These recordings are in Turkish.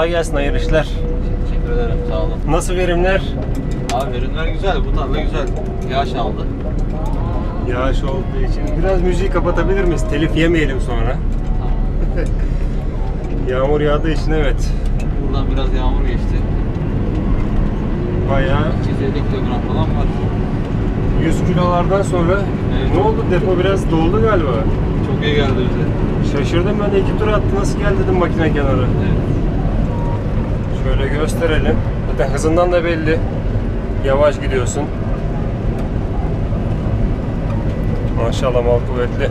Kolay gelsin, hayırlı işler. Teşekkür ederim sağ olun. Nasıl verimler? Abi ürünler güzel bu tarla güzel. Yağış aldı. Yağış olduğu için biraz müziği kapatabilir miyiz? Telif yemeyelim sonra. Yağmur yağdığı için evet. Buradan biraz yağmur geçti. Bayağı 250 kilogram falan var. 100 kilolardan sonra Evet. ne oldu? Depo biraz doldu galiba. Çok iyi geldi bize. Şaşırdım ben de iki tur attı. Nasıl geldi dedim makine kenarı. Evet. Şöyle gösterelim. Zaten hızından da belli. Yavaş gidiyorsun. Maşallah mal kuvvetli.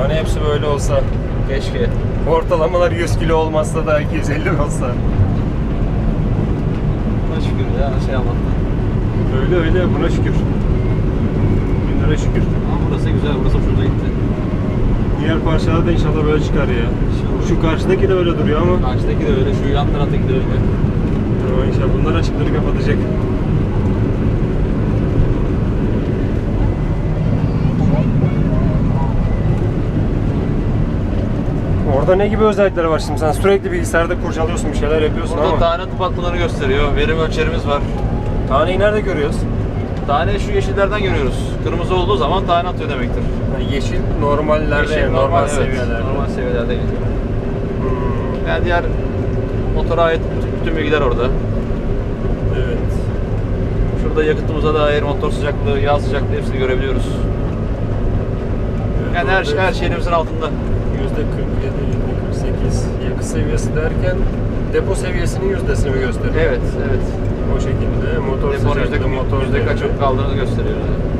Hani hepsi böyle olsa. Keşke. Ortalamalar 100 kilo olmazsa da 250 olsa. Buna şükür ya şey Allah'tan. Öyle öyle buna şükür. Günlere şükür. Ama burası güzel. Burası hoşumuza gitti. Diğer parçalar da inşallah böyle çıkar ya. Şu karşıdaki de öyle duruyor ama. Karşıdaki de öyle. Şu yan taraftaki de öyle. Ama inşallah bunlar açıkları kapatacak. Orada ne gibi özellikleri var şimdi? Sen sürekli bilgisayarda kurcalıyorsun, bir şeyler yapıyorsun Burada ama tane tıp gösteriyor. Verim ölçerimiz var. taneyi nerede görüyoruz? Tane şu yeşillerden görüyoruz. Kırmızı olduğu zaman tane atıyor demektir. Yani yeşil normallerde, Yeşil normal, evet, seviyelerde. Normal seviyelerde gidiyor. Hmm, Yani diğer motora ait bütün bilgiler orada. evet. Şurada yakıtımıza dair motor sıcaklığı, yağ sıcaklığı hepsini görebiliyoruz. Evet, Yani her, orada her şey elimizin altında. Yüzde 47, yüzde 48 yakıt seviyesi derken depo seviyesinin yüzdesini mi gösteriyor? Evet, evet. O şekilde motor Deponun yüzde, sıcaklığı, motor yüzde kaç devri. kaldığını gösteriyor.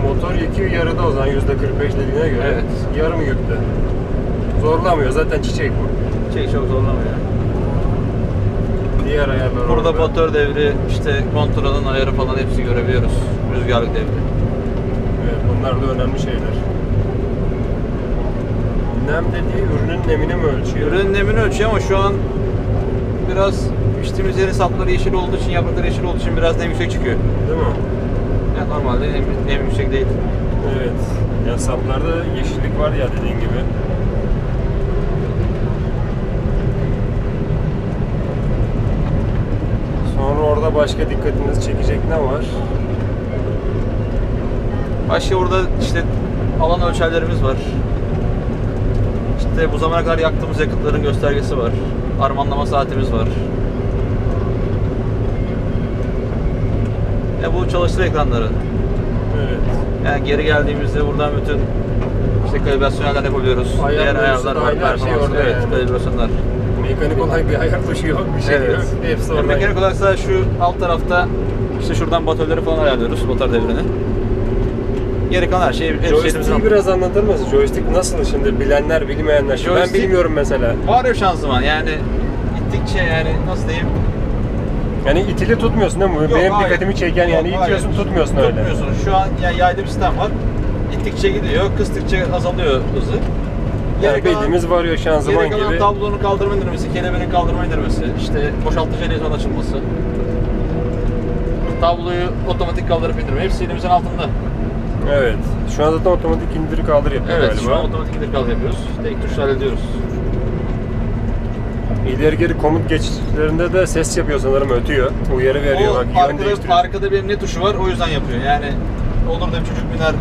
Motor yükü yarıda o zaman yüzde 45 dediğine göre. Evet. Yarım yükte. Zorlamıyor zaten çiçek bu. Şey çok zorlamıyor. Diğer ayarlar Burada orada. motor devri, işte kontrolün ayarı falan hepsi görebiliyoruz. Rüzgarlık devri. Evet, bunlar da önemli şeyler. Nem dediği ürünün nemini mi ölçüyor? Ürünün nemini ölçüyor ama şu an biraz içtiğimiz yerin sapları yeşil olduğu için, yaprakları yeşil olduğu için biraz nem yüksek çıkıyor. Değil mi? Yani normalde nem, nem yüksek değil. Evet. Ya saplarda yeşillik var ya dediğin gibi. Sonra orada başka dikkatinizi çekecek ne var? Başka orada işte alan ölçerlerimiz var. İşte bu zamana kadar yaktığımız yakıtların göstergesi var. Armanlama saatimiz var. Ya bu çalıştır ekranları. Evet. Yani geri geldiğimizde buradan bütün işte kalibrasyonlar yapabiliyoruz. Ayar ayarlar var. her şey orada Evet, yani. kalibrasyonlar. Mekanik olarak bir ayar tuşu yok, bir şey Evet. yok. Hepsi Yani orada. mekanik olarak şu alt tarafta işte şuradan motorları falan ayarlıyoruz, motor devrini. Geri kalan her şey elimizin Joystick'i biraz anlatır mısın? Joystick nasıl şimdi bilenler, bilmeyenler. Şimdi ben Joystick- bilmiyorum mesela. Var ya şanzıman yani gittikçe yani nasıl diyeyim Yani itili tutmuyorsun değil mi? Yok, Benim hayır. dikkatimi çeken yani Yok, itiyorsun hayır. tutmuyorsun öyle. Tutmuyorsun. Şu an yani yaylı bir sistem var. İttikçe gidiyor, kıstıkça azalıyor hızı. Yani bildiğimiz varıyor şanzıman geri kalan gibi. tablonun kaldırma indirmesi, kelebeğin kaldırma indirmesi, işte boşaltıcı elezon açılması. Tabloyu otomatik kaldırıp indirme. Hepsi elimizin altında. Evet. Şu an zaten otomatik indir kaldır yapıyor Evet, galiba. şu an otomatik indir kaldır yapıyoruz. Tek tuşla hallediyoruz. İleri geri komut geçişlerinde de ses yapıyor sanırım ötüyor. Uyarı veriyor o bak yön arkada, değiştiriyor. arkada bir ne tuşu var o yüzden yapıyor. Yani olur da bir çocuk biner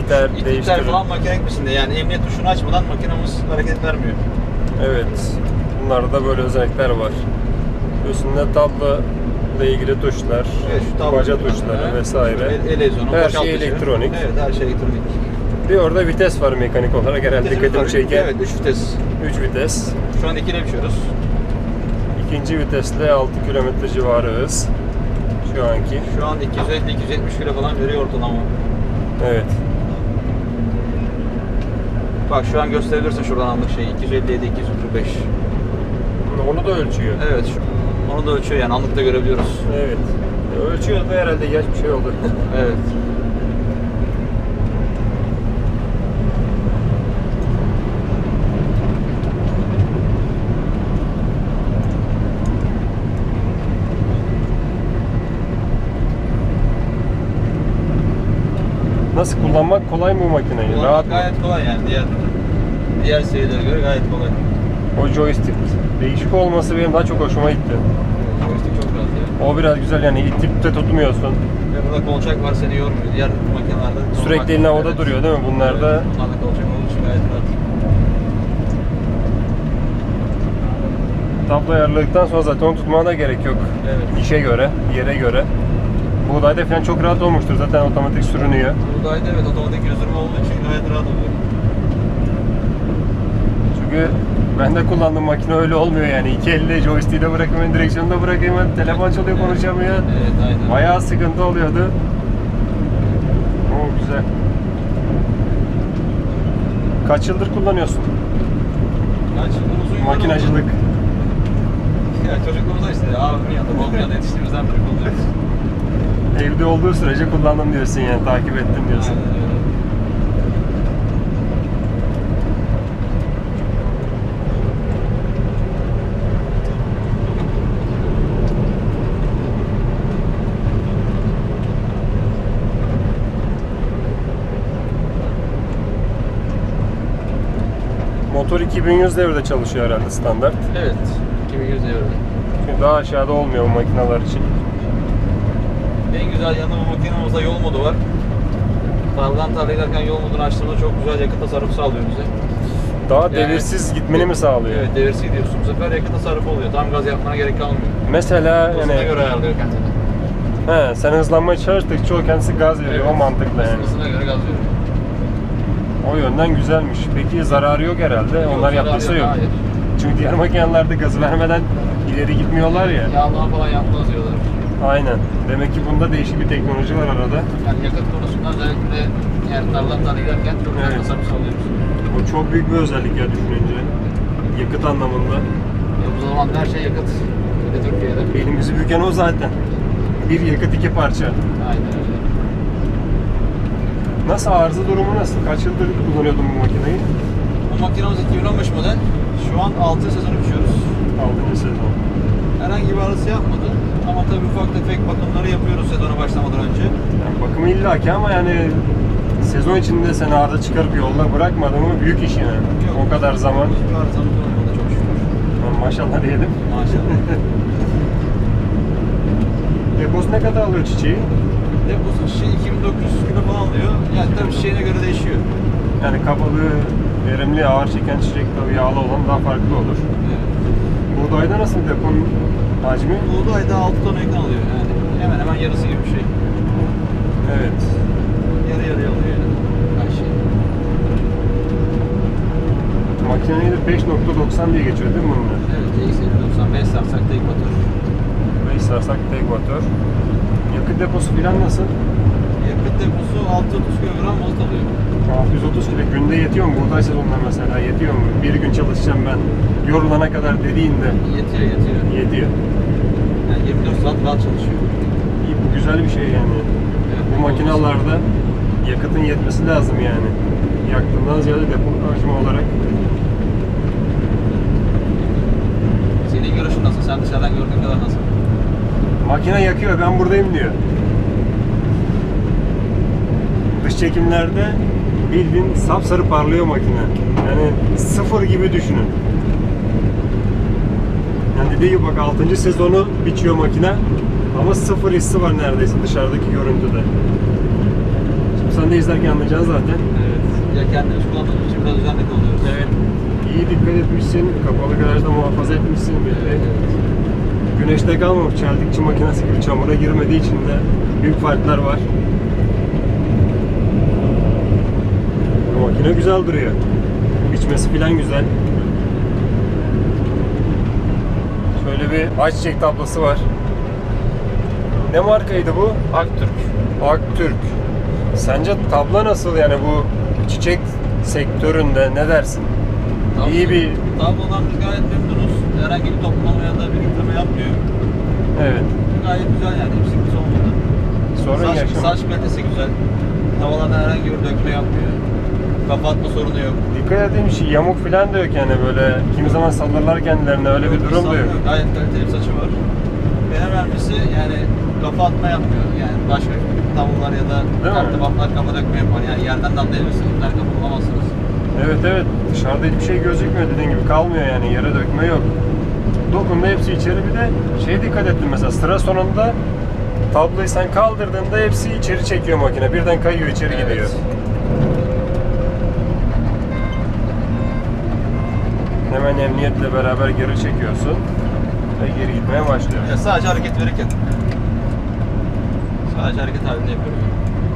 İter, İttikler değiştirir. falan makine gitmesinde yani emniyet tuşunu açmadan makinemiz hareket vermiyor. Evet. Bunlarda da böyle özellikler var. Üstünde tablo ile ilgili tuşlar, Evet şu baca tuşları vesaire. El, elezyonu, Her şey elektronik. Evet her şey elektronik. Bir orada vites var mekanik olarak herhalde dikkatimi çeken. Evet 3 vites. 3 vites. Şu an 2 ile biçiyoruz. İkinci vitesle 6 km civarı hız. Şu anki. Şu an 250-270 kilo falan veriyor ortalama. Evet. Bak şu an gösterebilirsin şuradan anlık şeyi. 257 245. Onu da ölçüyor. Evet şu, onu da ölçüyor yani anlıkta görebiliyoruz. Evet. Ölçüyor da herhalde yaş bir şey oldu. Evet. Nasıl kullanmak kolay mı bu makineyi? Kullanmak Rahat mı? gayet kolay yani diğer diğer serilere göre gayet kolay. O joystick değişik olması benim daha çok hoşuma gitti. Joystick çok rahat ya. O biraz güzel yani itip de tutmuyorsun. Ve burada kolçak var seni yormuyor. Diğer makinelerde Sürekli elin havada Evet. duruyor değil mi? Bunlarda Evet, bunlarda kolçak olduğu için gayet rahat. tablo ayarladıktan sonra zaten onu tutmana da gerek yok. Evet. İşe göre, yere göre. Buğdayda falan çok rahat olmuştur. Zaten otomatik sürünüyor. Buradaydı evet otomatik yüzdürme olduğu için gayet rahat oluyor. Çünkü ben de kullandığım makine öyle olmuyor yani. İki elle joystick'i de bırakayım, direksiyonu da bırakayım. Telefon çalıyor, konuşamıyor. Evet aynen. Bayağı sıkıntı oluyordu. O güzel. Kaç yıldır kullanıyorsun? Kaç yıldır uzun yıllar Makinacılık. oldu. Ya çocukluğumuzda işte abimin yanında, babamın yanında yetiştiğimizden beri kullanıyoruz. Evde olduğu sürece kullandım diyorsun yani, takip ettim diyorsun. Aynen öyle. Motor 2100 devirde çalışıyor herhalde standart. Evet. 2100 euro. Çünkü daha aşağıda olmuyor bu makineler için. En güzel yanı bu makinemizde yol modu var. Tarladan tarlaya giderken yol modunu açtığımızda çok güzel yakıt tasarrufu sağlıyor bize. Daha Yani- devirsiz gitmeni mi sağlıyor? Evet, devirsiz gidiyorsun. Bu sefer yakıt tasarrufu oluyor. Tam gaz yapmana gerek kalmıyor. Mesela Hızına yani göre ayarlıyor kendini. he, sen hızlanmaya çalıştıkça o kendisi gaz veriyor. O mantıkla yani. Hızına göre gaz veriyor. O yönden güzelmiş. Peki zararı yok herhalde. Onlar zararı yaptıysa yok. Hayır. Çünkü diğer makinelerde gazı vermeden ileri gitmiyorlar ya. Yağlama falan yapmaz diyorlar. Aynen. Demek ki bunda değişik bir teknoloji var arada. Yani yakıt konusunda özellikle yani tarladan tarlaya giderken çok Evet. tasarruf sağlıyor bize. O çok büyük bir özellik ya düşününce. Yakıt anlamında. Ya bu zamanda her şey yakıt. Bir de Türkiye'de. Elimizi büken o zaten. Bir yakıt iki parça. Aynen öyle. Nasıl arıza durumu nasıl? Kaç yıldır kullanıyordun bu makineyi? Bu makinamız 2015 model. Şu an 6 sezon uçuyoruz. 6. sezon. Herhangi bir arıza yapmadı. Ama tabii ufak tefek bakımları yapıyoruz sezona başlamadan önce. Yani bakımı illaki ama yani sezon içinde seni arıza çıkarıp yolda bırakmadı mı büyük iş yani. Yok. O kadar zaman. Hiçbir arızamız olmadı çok şükür. Maşallah diyelim. Maşallah. Deposu ne kadar alıyor çiçeği? Deposu şey 2900 kilo falan alıyor. Yani tabii çiçeğine göre değişiyor. Yani kapalı, verimli, ağır çeken çiçek tabii yağlı olan daha farklı olur. Evet. Buğdayda nasıl deponun hacmi? Buğday da 6 tona yakın alıyor yani. Hemen hemen yarısı gibi bir şey. Evet. Yarı yarıya alıyor yani. Her şey. Makineyi de 5.90 diye geçiyor değil mi bunlar? Evet, X95 sarsak tek motor. 5 sarsak tek motor. Yakıt deposu filan nasıl? Yakıt deposu 630 kilogram mazot alıyor. 630 kilo günde yetiyor mu? Buğday sezonunda mesela yetiyor mu? Bir gün çalışacağım ben yorulana kadar dediğinde Yetiyor, yetiyor. yetiyor. Yani 24 saat rahat çalışıyor. İyi, bu güzel bir şey yani. Evet, Bu makinalarda yakıtın yetmesi lazım yani. Yaktığından ziyade depo hacmi olarak. Senin görüşün nasıl? Sen dışarıdan gördüğün kadar nasıl? Makine yakıyor ben buradayım diyor. Dış çekimlerde bildiğin sapsarı parlıyor makine. Yani sıfır gibi düşünün. Yani dediği gibi bak 6. sezonu biçiyor makine ama sıfır hissi var neredeyse dışarıdaki görüntüde. Şimdi sen de izlerken anlayacaksın zaten. Evet. Ya kendimiz kullandığımız için biraz özenli oluyoruz. Evet. İyi dikkat etmişsin, kapalı garajda muhafaza etmişsin. Evet. Güneşte kalmamış, çeldikçi makinesi gibi çamura girmediği için de büyük farklar var. Bu makine güzel duruyor. Biçmesi filan güzel. Şöyle bir ayçiçek tablası var. Ne markaydı bu? Aktürk. Aktürk. Sence tabla nasıl yani bu çiçek sektöründe ne dersin? İyi bir Tablodan biz gayet memnunuz. Herhangi bir toplama ya da bir yükleme yapmıyor. evet. Gayet güzel yani. Hiç sıkıntı olmadı. Sorun saç, yaşamadım. saç kalitesi güzel. Tavalardan herhangi bir dökme yapmıyor. Kapatma sorunu yok. Dikkat ettiğim şey yamuk falan da yok yani böyle kimi zaman sallarlar kendilerine öyle bir durum da yok. Sanmıyorum. Gayet kaliteli bir saçı var. Ve en önemlisi yani kafa atma yapmıyor. Yani başka tavuklar ya da Değil kartı baplar kafa dökme yapar. Yani yerden de anlayabilirsiniz. Bunlar bulamazsınız. Evet evet Dışarıda hiçbir şey gözükmüyor dediğin gibi kalmıyor yani yere dökme yok. Dokundu hepsi içeri bir de şey dikkat ettim mesela sıra sonunda tabloyu sen kaldırdığında hepsi içeri çekiyor makine. Birden kayıyor içeri Evet. gidiyor. Hemen emniyetle beraber geri çekiyorsun ve geri gitmeye başlıyor. Ya sadece hareket verirken. Sadece hareket halinde yapıyorum.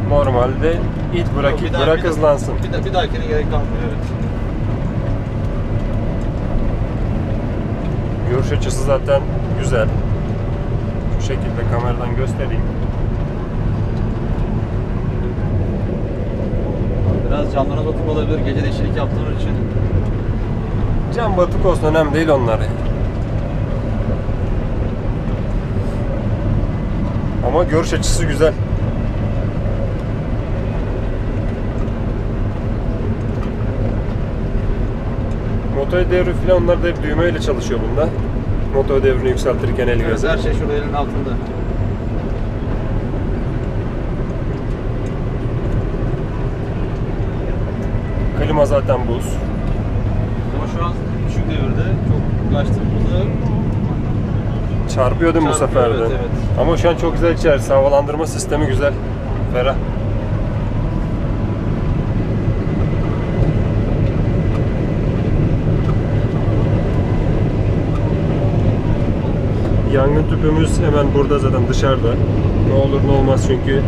Normalde it bırak Yok, it bırak bir hızlansın. Bir, de, bir dahakine gerek kalmıyor evet. Görüş açısı zaten güzel. Şu şekilde kameradan göstereyim. Biraz camlarına batık olabilir gece de işçilik yaptığımız için. Cam batık olsun önemli değil onlar. Ama görüş açısı güzel. Motor devri falan onlar da hep düğmeyle çalışıyor bunda. Motor devrini yükseltirken el Evet, her şey şurada elin altında. Klima zaten buz. Ama şu an düşük devirde çok kaçtığımızda Çarpıyordum bu Çarpıyor, sefer de. evet, evet. Ama şu an çok güzel içerisi. Havalandırma sistemi güzel. Ferah. Yangın tüpümüz hemen burada zaten dışarıda. Ne olur ne olmaz çünkü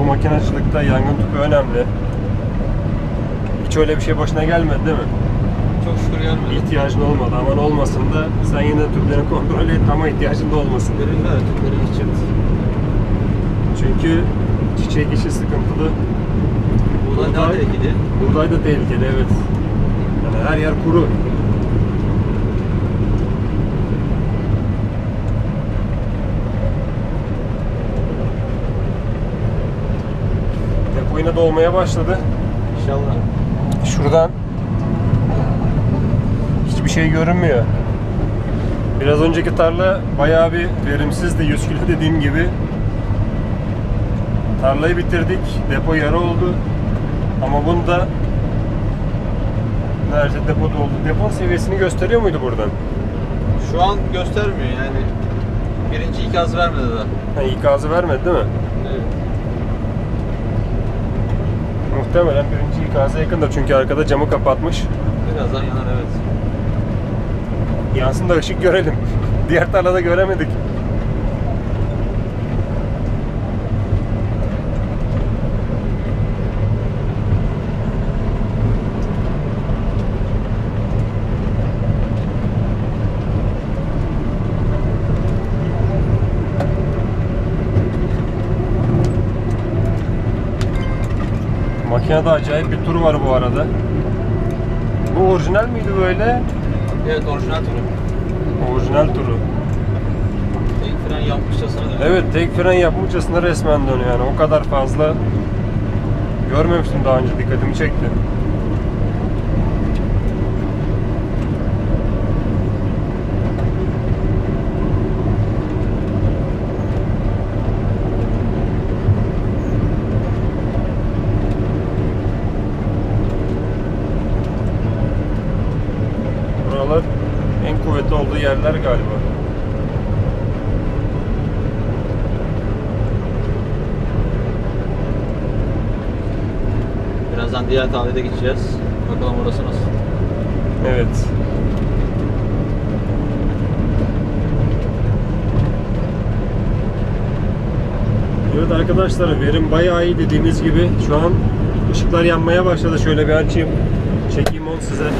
bu makinacılıkta yangın tüpü önemli. Hiç öyle bir şey başına gelmedi değil mi? çok şükür gelmedi. İhtiyacın olmadı aman olmasın da sen yine de tüplerini kontrol et ama ihtiyacın da olmasın. Evet, tüplerin hiç çıktı. Çünkü çiçek işi sıkıntılı. Buğday Buğday- tehlikeli. Buğday da tehlikeli evet. Yani her yer kuru. Yine dolmaya başladı. İnşallah. Şuradan hiçbir şey görünmüyor. Biraz önceki tarla bayağı bir verimsizdi 100 kilo dediğim gibi. Tarlayı bitirdik. Depo yarı oldu. Ama bunda neredeyse depo doldu. Depo seviyesini gösteriyor muydu buradan? Şu an göstermiyor yani. Birinci ikaz vermedi daha. Ha, ikazı vermedi değil mi? Evet. Muhtemelen birinci ikaza yakındır çünkü arkada camı kapatmış. Birazdan yanar evet. Yansın da ışık görelim. Diğer tarlada göremedik. Makinede acayip bir tur var bu arada. Bu orijinal miydi böyle? Evet orijinal turu. Orijinal turu. Tek fren yapmışçasına dönüyor. Evet tek fren yapmışçasına resmen dönüyor yani o kadar fazla görmemiştim daha önce dikkatimi çekti. Buralar en kuvvetli olduğu yerler galiba. Birazdan diğer tahlile gideceğiz. Bakalım orası nasıl. Evet. Evet arkadaşlar verim bayağı iyi dediğimiz gibi şu an ışıklar yanmaya başladı. Şöyle bir açayım. Çekeyim onu size.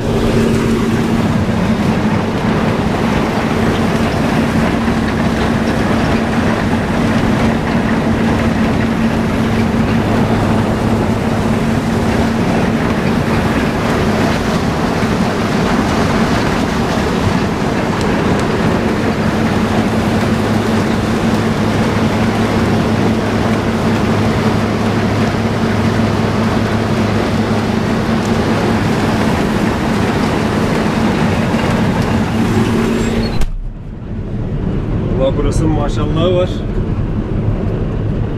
Valla burası maşallahı var.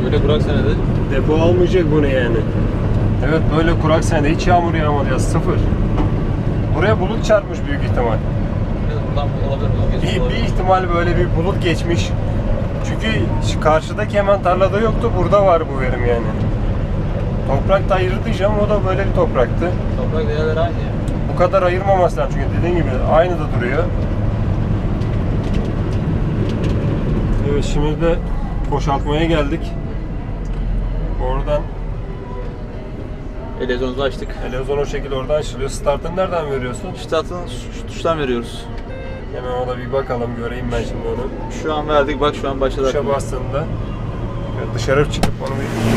Böyle kurak senede Depo almayacak bunu yani. Evet böyle kurak senede hiç yağmur yağmadı ya sıfır. Buraya bulut çarpmış büyük ihtimal. Buradan olabilir Bir, bir ihtimal böyle bir bulut geçmiş. Çünkü karşıdaki hemen tarlada yoktu. Burada var bu verim yani. Toprak da ayırır diyeceğim. O da böyle bir topraktı. Toprak değerleri aynı. Bu kadar ayırmaması lazım. Çünkü dediğin gibi aynı da duruyor. Evet şimdi de boşaltmaya geldik. Oradan Elektronumuzu açtık. televizyon o şekilde oradan açılıyor. Startını nereden veriyorsun? Atın şu tuştan veriyoruz. Hemen ona bir bakalım göreyim ben şimdi onu. Şu an verdik bak şu an başladı. Tuşa bastığında dışarı çıkıp onu bir